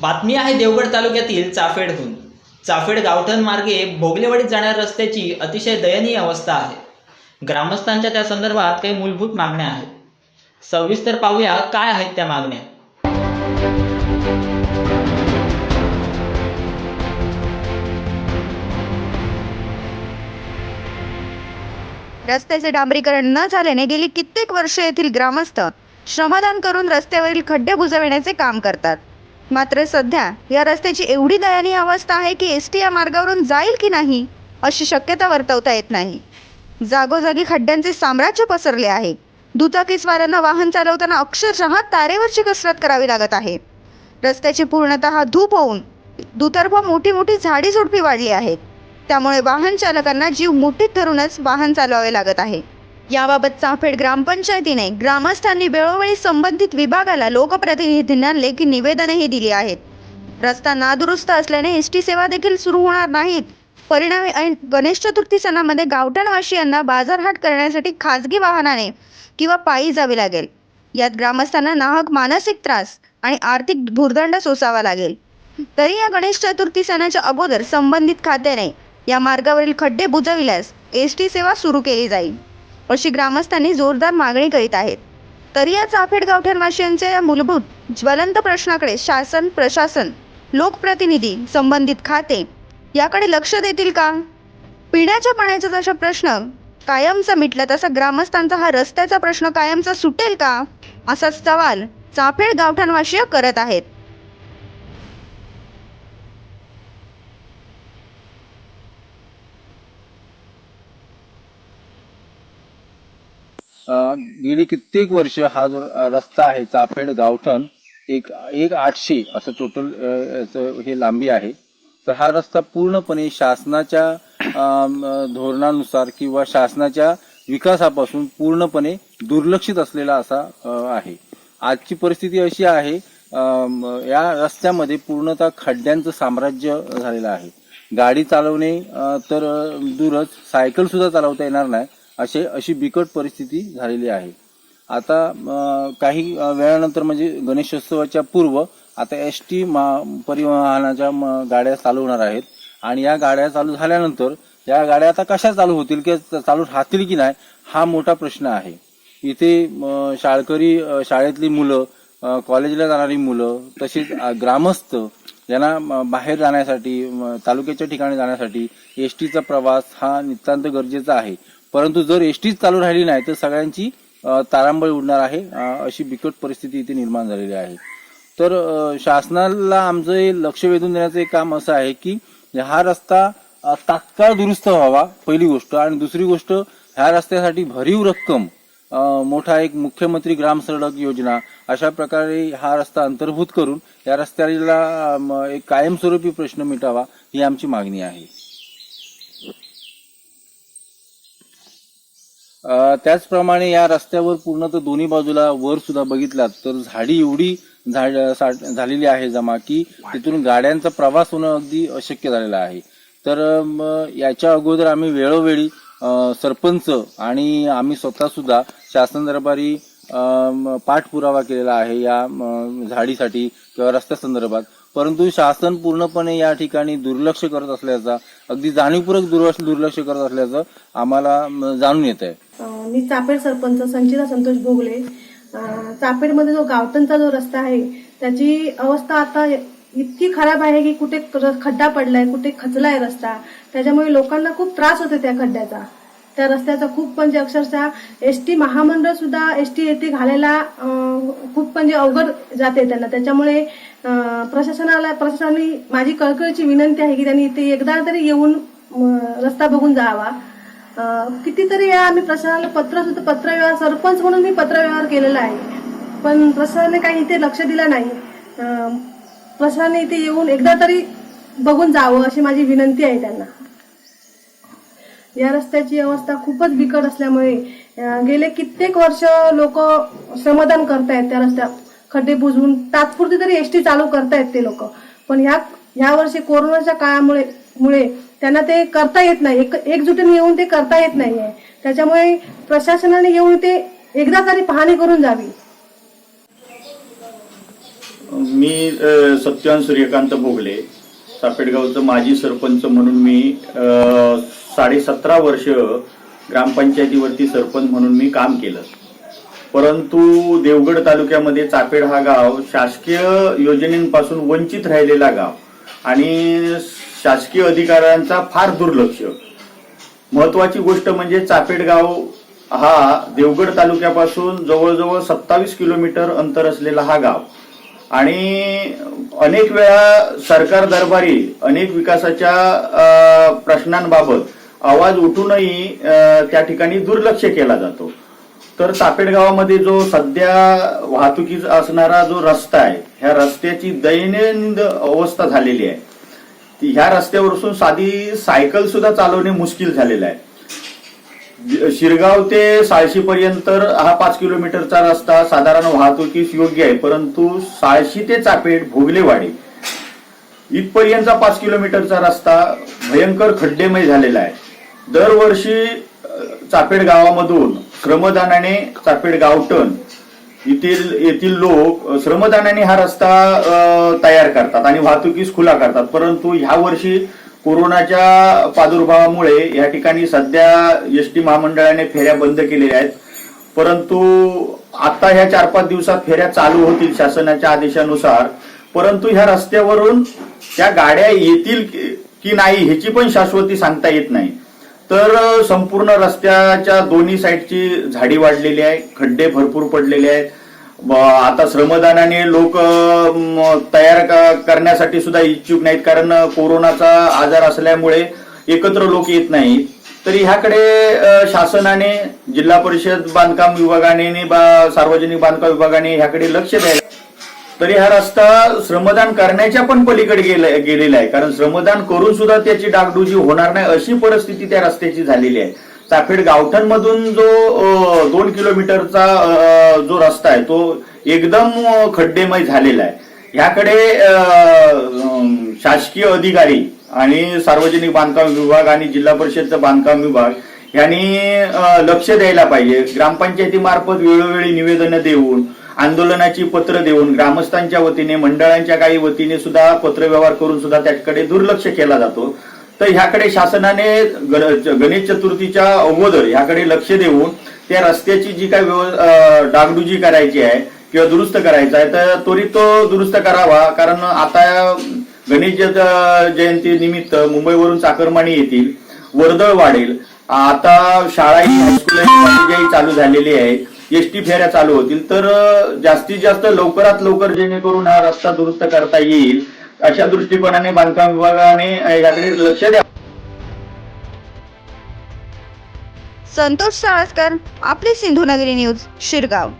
बातमी आहे देवगड तालुक्यातील चाफेडहून. चाफेड गावठण मार्गे भोगलेवाडीत जाणाऱ्या रस्त्याची अतिशय दयनीय अवस्था आहे. ग्रामस्थांच्या त्या संदर्भात काही मूलभूत मागण्या आहेत. सविस्तर पाहूया काय आहेत त्या मागण्या. रस्त्याचे डांबरीकरण न झाल्याने गेली कित्येक वर्ष येथील ग्रामस्थ श्रमदान करून रस्त्यावरील खड्डे बुजविण्याचे काम करतात. मात्र सध्या या रस्त्याची एवढी दयनीय अवस्था आहे की एस टी या मार्गावरून जाईल की नाही अशी शक्यता वर्तवता येत नाही. जागोजागी खड्ड्यांचे साम्राज्य पसरले आहे. दुचाकीस्वारांना वाहन चालवताना अक्षरशः तारेवरची कसरत करावी लागत आहे. रस्त्याची पूर्णतः धूप होऊन दुतर्फ मोठी मोठी झाडी झुडपी वाढली आहेत. त्यामुळे वाहन चालकांना जीव मुठीत धरूनच वाहन चालवावे लागत आहे. याबाबत चाफेड ग्रामपंचायतीने ग्रामस्थांनी वेळोवेळी संबंधित विभागाला लोकप्रतिनिधींना लेखी निवेदनही दिली आहेत. रस्ता नादुरुस्त असल्याने एस टी सेवा देखील सुरू होणार नाहीत. परिणामी गणेश चतुर्थी सणामध्ये गावठणवासियांना बाजारहाट करण्यासाठी खाजगी वाहनाने किंवा पायी जावे लागेल. यात ग्रामस्थांना नाहक मानसिक त्रास आणि आर्थिक भुर्दंड सोसावा लागेल. तरी या गणेश चतुर्थी सणाच्या अगोदर संबंधित खात्याने या मार्गावरील खड्डे बुजविल्यास एस टी सेवा सुरू केली जाईल. अशी ग्रामस्थांनी जोरदार मागणी करीत आहेत. तरी या चाफेड गावठणवासियांच्या या मूलभूत ज्वलंत प्रश्नाकडे शासन प्रशासन लोकप्रतिनिधी संबंधित खाते याकडे लक्ष देतील का? पिण्याच्या पाण्याचा जसा प्रश्न कायमचा मिटला तसा ग्रामस्थांचा हा रस्त्याचा प्रश्न कायमचा सुटेल का? असा सवाल चाफेड गावठणवासीय करत आहेत. गेली कित्येक वर्ष हा जो रस्ता आहे चाफेड गावठण एक एक आठशे असं टोटल हे लांबी आहे. तर हा रस्ता पूर्णपणे शासनाच्या धोरणानुसार किंवा शासनाच्या विकासापासून पूर्णपणे दुर्लक्षित असलेला असा आहे. आजची परिस्थिती अशी आहे या रस्त्यामध्ये पूर्णतः खड्ड्यांचं साम्राज्य झालेलं आहे. गाडी चालवणे तर दूरच. सायकल सुद्धा चालवता येणार नाही. असे अशी बिकट परिस्थिती झालेली आहे. आता काही वेळानंतर म्हणजे गणेशोत्सवाच्या पूर्व आता एस टी परिवहनाच्या म- गाड्या चालू होणार आहेत. आणि या गाड्या चालू झाल्यानंतर या गाड्या आता कशा चालू होतील किंवा चालू राहतील की नाही हा मोठा प्रश्न आहे. इथे शाळकरी शाळेतली मुलं कॉलेजला जाणारी मुलं तसेच ग्रामस्थ यांना बाहेर जाण्यासाठी तालुक्याच्या ठिकाणी जाण्यासाठी एस टीचा प्रवास हा नितांत गरजेचा आहे. परंतु जर एस टीच चालू राहिली नाही तर सगळ्यांची तारांबळ उडणार आहे अशी बिकट परिस्थिती इथे निर्माण झालेली आहे. तर शासनाला आमचं हे लक्ष वेधून देण्याचं एक काम असं आहे की हा रस्ता तात्काळ दुरुस्त व्हावा पहिली गोष्ट. आणि दुसरी गोष्ट ह्या रस्त्यासाठी भरीव रक्कम मोठा एक मुख्यमंत्री ग्राम सडक योजना अशा प्रकारे हा रस्ता अंतर्भूत करून या रस्त्याला एक कायमस्वरूपी प्रश्न मिटावा ही आमची मागणी आहे. त्याचप्रमाणे या रस्त्यावर पूर्ण तर दोन्ही बाजूला वर सुद्धा बघितलात तर झाडी एवढी झाड झालेली आहे जमा की तिथून गाड्यांचा प्रवास होणं अगदी अशक्य झालेलं आहे. तर याच्या अगोदर आम्ही वेळोवेळी सरपंच आणि आम्ही स्वतः सुद्धा शासन दरबारी पाठपुरावा केलेला आहे या झाडीसाठी किंवा रस्त्यासंदर्भात परंतु शासन पूर्णपणे या ठिकाणी दुर्लक्ष करत असल्याचा अगदी जाणीवपूर्वक दुर्लक्ष दुर्लक्ष करत असल्याचं आम्हाला जाणून येत आहे मी चापेड सरपंच संचिता संतोष भोगले. चापेडमध्ये जो गावतनचा जो रस्ता आहे त्याची अवस्था आता इतकी खराब आहे की कुठे खड्डा पडलाय कुठे खचलाय रस्ता. त्याच्यामुळे लोकांना खूप त्रास होते त्या खड्ड्याचा. त्या रस्त्याचा खूप म्हणजे अक्षरशः एस टी महामंडळ सुद्धा एस टी येथे घालायला खूप म्हणजे अवघड जाते त्यांना. त्याच्यामुळे प्रशासनाला प्रशासनाने माझी कळकळीची विनंती आहे की त्यांनी ते एकदा तरी येऊन रस्ता बघून जावा. कितीतरी या आम्ही प्रशासनाला पत्र सुद्धा पत्रव्यवहार सरपंच म्हणून मी पत्रव्यवहार केलेला आहे. पण प्रशासनाने काही इथे लक्ष दिलं नाही. प्रशासनाने इथे येऊन एकदा तरी बघून जावं अशी माझी विनंती आहे त्यांना. या रस्त्याची अवस्था खूपच बिकट असल्यामुळे गेले कित्येक वर्ष लोक श्रमदान करतायत त्या रस्त्या खड्डे बुजवून तात्पुरती तरी एसटी चालू करतायत ते लोक. पण या ह्या वर्षी कोरोनाच्या काळामुळे मुळे त्यांना ते करता येत नाही. एक एकजुटीने येऊन ते करता येत नाहीये. त्याच्यामुळे प्रशासनाने येऊन ते एकदा तरी पाहणी करून जावी. मी सत्यवान सूर्यकांत भोगले चापेडगावचं माजी सरपंच म्हणून मी साडे साडेसतरा वर्ष ग्रामपंचायतीवरती सरपंच म्हणून मी काम केलं. परंतु देवगड तालुक्यामध्ये चापेड हा गाव शासकीय योजनेपासून वंचित राहिलेला गाव आणि शासकीय अधिकाऱ्यांचा फार दुर्लक्ष. महत्वाची गोष्ट म्हणजे चापेड गाव हा देवगड तालुक्यापासून जवळजवळ सत्तावीस किलोमीटर अंतर असलेला हा गाव. आणि अनेक वेळा सरकार दरबारी अनेक विकासाच्या प्रश्नांबाबत आवाज उठूनही त्या ठिकाणी दुर्लक्ष केला जातो. तर चापेड गावामध्ये जो सध्या वाहतुकीचा असणारा जो रस्ता आहे ह्या रस्त्याची दैनंद अवस्था झालेली आहे. ती ह्या रस्त्यावरून साधी सायकल सुद्धा चालवणे मुश्किल झालेलं आहे. शिरगाव ते साळशी पर्यंत हा पाच किलोमीटरचा रस्ता साधारण वाहतुकीस योग्य आहे परंतु साळशी ते चापेड भोगलेवाडी इथपर्यंतचा पाच किलोमीटरचा रस्ता भयंकर खड्डेमय झालेला आहे. दरवर्षी चापेड गावामधून श्रमदानाने चापेड गावटन येथील येथील लोक श्रमदानाने हा रस्ता तयार करतात आणि वाहतुकीस खुला करतात. परंतु ह्या वर्षी कोरोनाच्या प्रादुर्भावामुळे या ठिकाणी सध्या एस टी महामंडळाने फेऱ्या बंद केलेल्या आहेत. परंतु आता ह्या चार पाच दिवसात फेऱ्या चालू होतील शासनाच्या आदेशानुसार. परंतु ह्या रस्त्यावरून त्या गाड्या येतील की नाही ह्याची पण शाश्वती सांगता येत नाही. तर संपूर्ण रस्त्याच्या दोन्ही साईडची झाडी वाढलेली आहे खड्डे भरपूर पडलेले आहेत. आता श्रमदानाने लोक तयार करण्यासाठी सुद्धा इच्छुक नाहीत कारण कोरोनाचा आजार असल्यामुळे एकत्र लोक येत नाहीत. तरी ह्याकडे शासनाने जिल्हा परिषद बांधकाम विभागाने बा- सार्वजनिक बांधकाम विभागाने ह्याकडे लक्ष द्यायला तरी हा रस्ता श्रमदान करण्याच्या पण पलीकडे गेला- गेलेला आहे. कारण श्रमदान करून सुद्धा त्याची डागडुजी होणार नाही अशी परिस्थिती त्या रस्त्याची झालेली आहे. चाफेड गावठणमधून जो दोन किलोमीटरचा जो रस्ता आहे तो एकदम खड्डेमय झालेला आहे. ह्याकडे शासकीय अधिकारी आणि सार्वजनिक बांधकाम विभाग आणि जिल्हा परिषदचा बांधकाम विभाग यांनी लक्ष द्यायला पाहिजे. ग्रामपंचायतीमार्फत वेळोवेळी निवेदनं देऊन आंदोलनाची पत्र देऊन ग्रामस्थांच्या वतीने मंडळांच्या काही वतीने सुद्धा पत्रव्यवहार करून सुद्धा त्याकडे दुर्लक्ष केला जातो. तर ह्याकडे शासनाने गणेश चतुर्थीच्या अगोदर ह्याकडे लक्ष देऊन त्या रस्त्याची जी काही व्यव- डागडुजी करायची आहे किंवा दुरुस्त करायचा आहे तर त्वरित तो दुरुस्त करावा. कारण आता गणेश जयंती निमित्त मुंबईवरून चाकरमानी येतील वर्दळ वाढेल. आता शाळाही हायस्कूल चालू झालेली आहे. एसटी फेऱ्या चालू होतील. तर जास्तीत जास्त लवकरात लवकर जेणेकरून हा रस्ता दुरुस्त करता येईल अशा दृष्टिकोनाने बांधकाम विभागाने याकडे लक्ष द्या. संतोष साळसकर आपली सिंधुनगरी न्यूज शिरगाव.